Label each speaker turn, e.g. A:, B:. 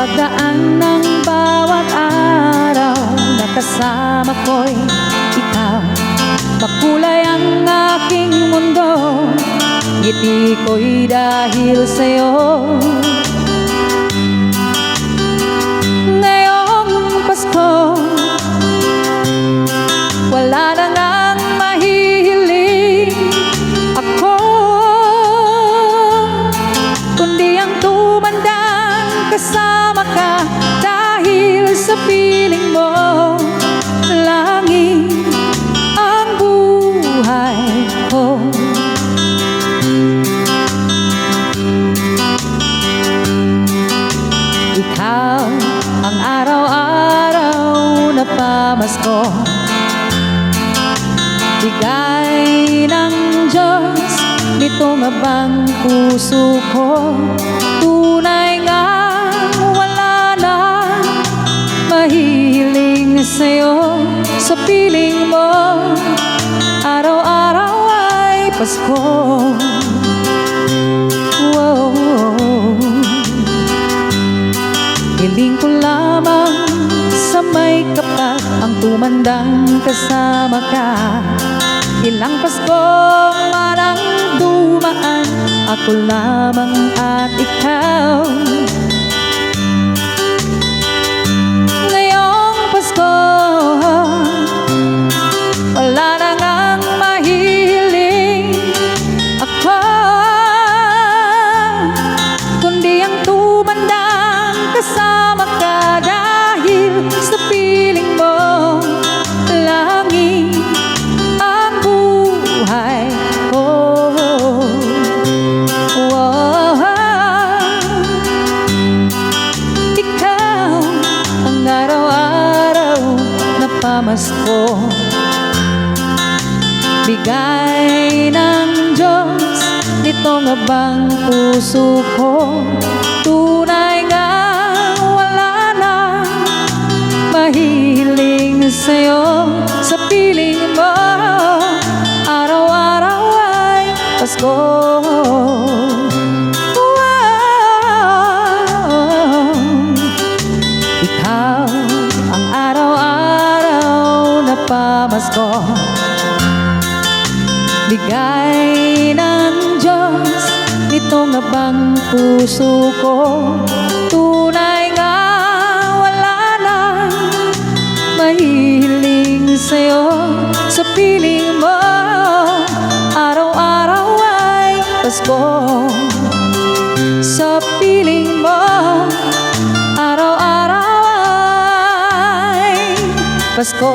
A: pagdaan ng bawat araw na kasama ko'y ikaw. Makulay ang aking mundo Ngiti ko'y dahil sa'yo sa piling mo. Langit ang buhay ko. Ikaw ang araw-araw na pamasko. Bigay ng Diyos Nitong abang puso ko Sa piling mo. Araw-araw ay Pasko. Wow. Hiling ko lamang sa may kapal Ang tumandang kasama ka. Ilang Pasko marang dumaan Ako lamang at ikaw pamasko Bigay ng Diyos Nitong abang puso ko? Tunay nga wala na Mahihiling sa'yo. Sa piling mo Araw-araw ay Pasko. Wow. Ikaw na pamasko Bigay ng Diyos Nitong abang puso ko? Tunay nga wala na Mahihiling sa'yo. Sa piling mo Araw-araw ay Pasko. Sa piling mo Araw-araw ay Pasko